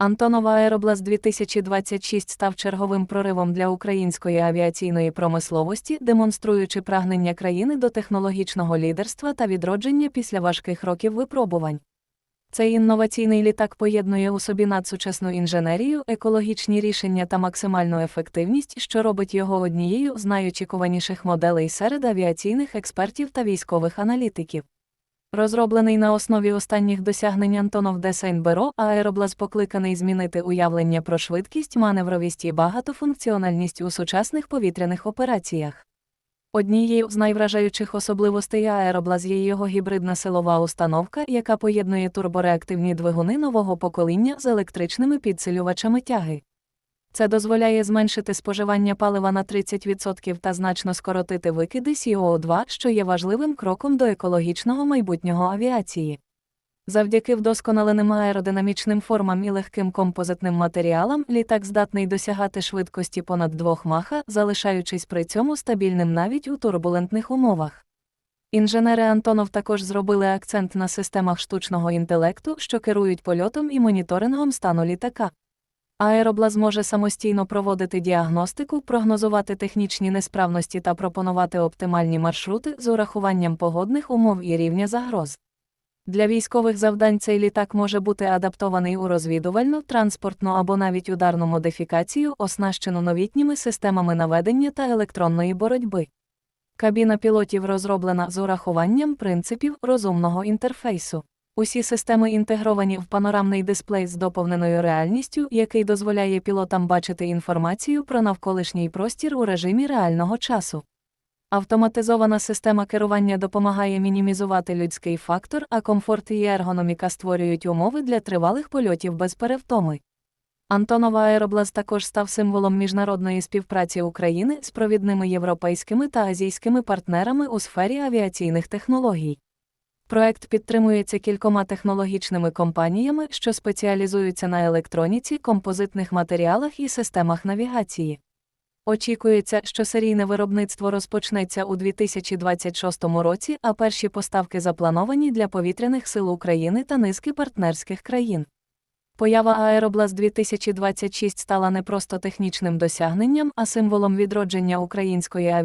Антонова Аеробласт 2026 став черговим проривом для української авіаційної промисловості, демонструючи прагнення країни до технологічного лідерства та відродження після важких років випробувань. Цей інноваційний літак поєднує у собі надсучасну інженерію, екологічні рішення та максимальну ефективність, що робить його однією з найочікуваніших моделей серед авіаційних експертів та військових аналітиків. Розроблений на основі останніх досягнень Антонов Десайн Беро, аероблаз покликаний змінити уявлення про швидкість, маневровість і багатофункціональність у сучасних повітряних операціях. Однією з найвражаючих особливостей аероблаз є його гібридна силова установка, яка поєднує турбореактивні двигуни нового покоління з електричними підсилювачами тяги. Це дозволяє зменшити споживання палива на 30% та значно скоротити викиди СО2, що є важливим кроком до екологічного майбутнього авіації. Завдяки вдосконаленим аеродинамічним формам і легким композитним матеріалам літак здатний досягати швидкості понад 2 маха, залишаючись при цьому стабільним навіть у турбулентних умовах. Інженери Антонов також зробили акцент на системах штучного інтелекту, що керують польотом і моніторингом стану літака. Аероблаз може самостійно проводити діагностику, прогнозувати технічні несправності та пропонувати оптимальні маршрути з урахуванням погодних умов і рівня загроз. Для військових завдань цей літак може бути адаптований у розвідувальну, транспортну або навіть ударну модифікацію, оснащену новітніми системами наведення та електронної боротьби. Кабіна пілотів розроблена з урахуванням принципів розумного інтерфейсу. Усі системи інтегровані в панорамний дисплей з доповненою реальністю, який дозволяє пілотам бачити інформацію про навколишній простір у режимі реального часу. Автоматизована система керування допомагає мінімізувати людський фактор, а комфорт і ергономіка створюють умови для тривалих польотів без перевтоми. Антонова Аероблаз також став символом міжнародної співпраці України з провідними європейськими та азійськими партнерами у сфері авіаційних технологій. Проект підтримується кількома технологічними компаніями, що спеціалізуються на електроніці, композитних матеріалах і системах навігації. Очікується, що серійне виробництво розпочнеться у 2026 році, а перші поставки заплановані для повітряних сил України та низки партнерських країн. Поява Аероблаз 2026 стала не просто технічним досягненням, а символом відродження української авіації.